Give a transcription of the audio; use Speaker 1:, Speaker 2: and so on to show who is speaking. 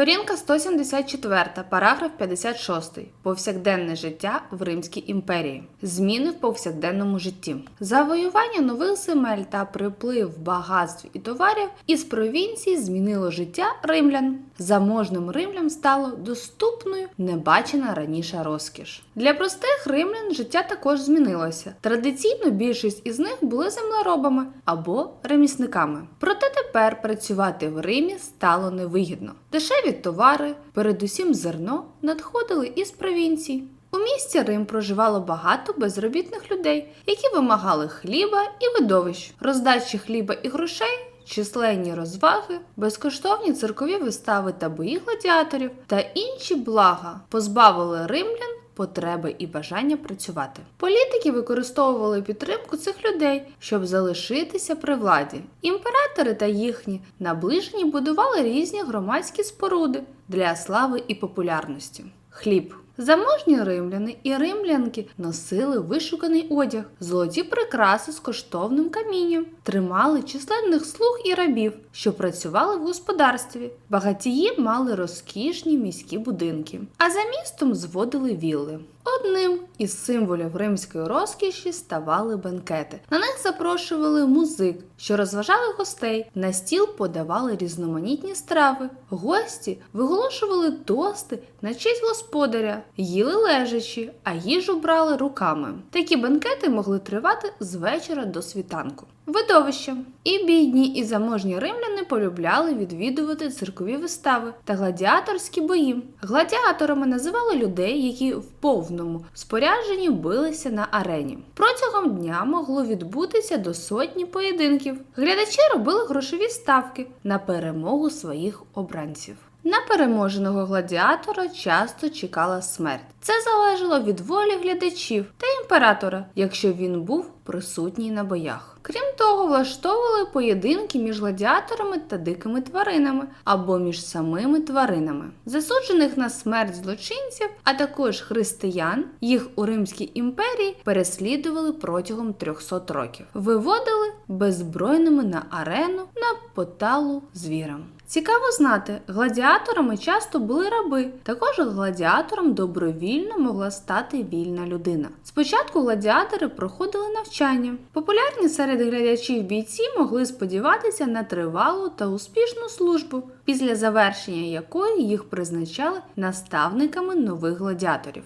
Speaker 1: Сторінка 174, параграф 56. Повсякденне життя в Римській імперії. Зміни в повсякденному житті. Завоювання нових земель та приплив багатств і товарів із провінцій змінило життя римлян. Заможним римлям стало доступною небачена раніше розкіш. Для простих римлян життя також змінилося. Традиційно більшість із них були землеробами або ремісниками. Проте тепер працювати в Римі стало невигідно. Дешеві товари, передусім зерно, надходили із провінцій. У місті Рим проживало багато безробітних людей, які вимагали хліба і видовищ, роздачі хліба і грошей, численні розваги, безкоштовні циркові вистави та бої гладіаторів та інші блага позбавили римлян потреби і бажання працювати. Політики використовували підтримку цих людей, щоб залишитися при владі. Імператори та їхні наближені будували різні громадські споруди для слави і популярності. Хліб. Заможні римляни і римлянки носили вишуканий одяг, золоті прикраси з коштовним камінням, тримали численних слуг і рабів, що працювали в господарстві. Багатії мали розкішні міські будинки, а за містом зводили вілли. Одним із символів римської розкіші ставали бенкети. На них запрошували музик, що розважали гостей. На стіл подавали різноманітні страви. Гості виголошували тости на честь господаря, їли лежачі, а їжу брали руками. Такі бенкети могли тривати з вечора до світанку. Видовище. І бідні, і заможні римляни полюбляли відвідувати циркові вистави та гладіаторські бої. Гладіаторами називали людей, які в повному спорядженні билися на арені. Протягом дня могло відбутися до сотні поєдинків. Глядачі робили грошові ставки на перемогу своїх обранців. На переможеного гладіатора часто чекала смерть. Це залежало від волі глядачів та імператора, якщо він був присутній на боях. Крім того, влаштовували поєдинки між гладіаторами та дикими тваринами або між самими тваринами. Засуджених на смерть злочинців, а також християн, їх у Римській імперії переслідували протягом 300 років, виводили беззбройними на арену на поталу звірам. Цікаво знати, гладіаторами часто були раби. Також гладіатором добровільно могла стати вільна людина. Спочатку гладіатори проходили навчання. Популярні серед глядачів бійці могли сподіватися на тривалу та успішну службу, після завершення якої їх призначали наставниками нових гладіаторів.